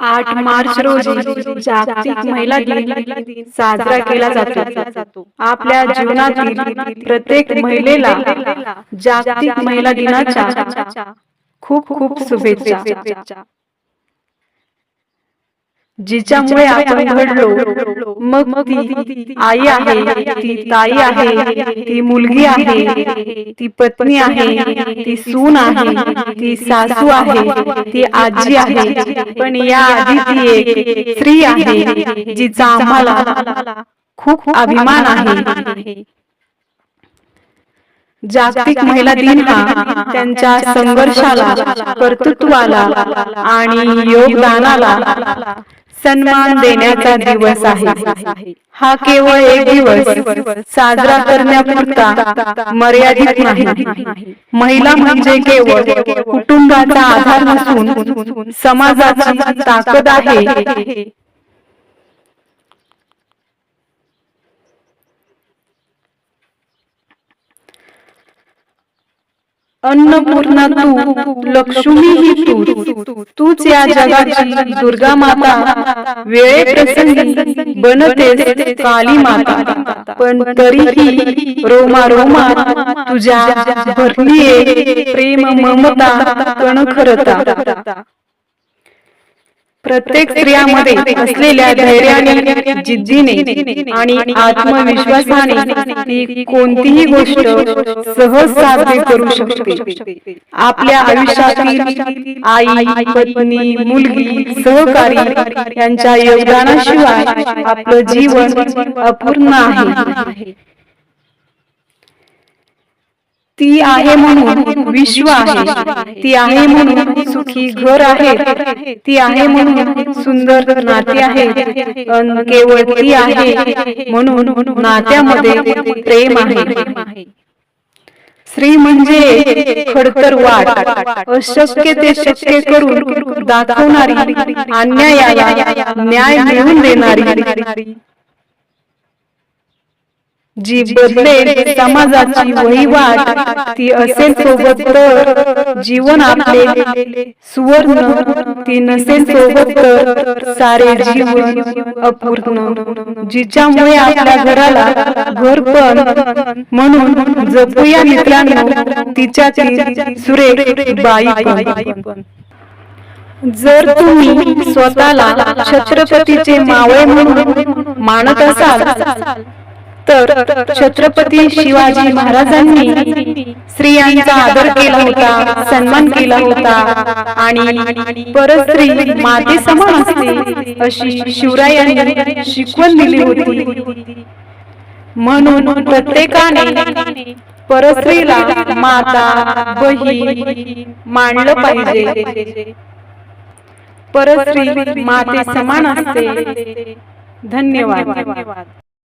आठ मार्च रोजी जागतिक महिला दिन साजरा केला जातो. आपल्या जीवनातील प्रत्येक महिलेला जागतिक महिला दिनाच्या खूप खूप शुभेच्छा. जिच्यामुळे आपण घडलो मग ती आई आहे ती ताई आहे ती मुलगी आहे ती पत्नी आहे ती सून आहे ती सासू आहे ती आजी आहे पण या आधी ती एक स्त्री आहे जिचा आम्हाला खूप अभिमान आहे. जागतिक महिला दिन हा त्यांच्या संघर्षाला कर्तृत्वाला आणि योगदानाला सन्मान देण्याचा दिवस आहे. हा केवळ एक दिवस साजरा करण्यापुरता मर्यादित नाही. महिला म्हणजे केवळ कुटुंबाचा आधार नसून समाजाची ताकद आहे. अन्नपूर्णा तू लक्ष्मी ही तू तूच या जगाची दुर्गा माता वेळे प्रसंगी काली माता. पण तरीही रोमा रोमा तुझ्या भरली प्रेम ममता कणखरता. प्रत्येक स्त्रियामध्ये असलेल्या धैर्याने जिद्दीने आणि आत्मविश्वासाने ती कोणतीही गोष्ट सहज साध्य करू शकते. आपल्या आयुष्यातील आई पत्नी मुलगी सहकारी यांच्या योगदानाशिवाय आपलं जीवन अपूर्ण आहे. ती आहे म्हणून विश्व आहे. ती आहे म्हणून सुखी घर आहे. ती आहे म्हणून सुंदर नाते आहे. केवळ ती आहे म्हणून नात्यामध्ये प्रेम आहे. स्त्री म्हणजे खडतर वाट. अशक्य ते शक्य करून दाखवणारी अन्यायाला न्याय मिळवून देणारी. जी बदलेल समाजाची वहिवाट ती असेल सोबत तर जीवन आपले सुवर्ण ती नसेल सोबत तर सारे जीवन अपूर्ण. जिच्यामुळे आपल्या घराला घर पण म्हणून जपूया मित्रांनो तिच्या सुरेख बाई पण. जर तुम्ही स्वतःला छत्रपतीचे मावळे म्हणून मानत असाल तर छत्रपती शिवाजी महाराजांनी स्त्रियांचा आदर केला होता सन्मान केला होता आणि परस्त्री माते समान असते अशी शिवरायांनी शिकवण दिली होती. म्हणून प्रत्येकाने परस्त्रीला माता बहीण मानलं पाहिजे. परस्त्री माते समान असते. धन्यवाद.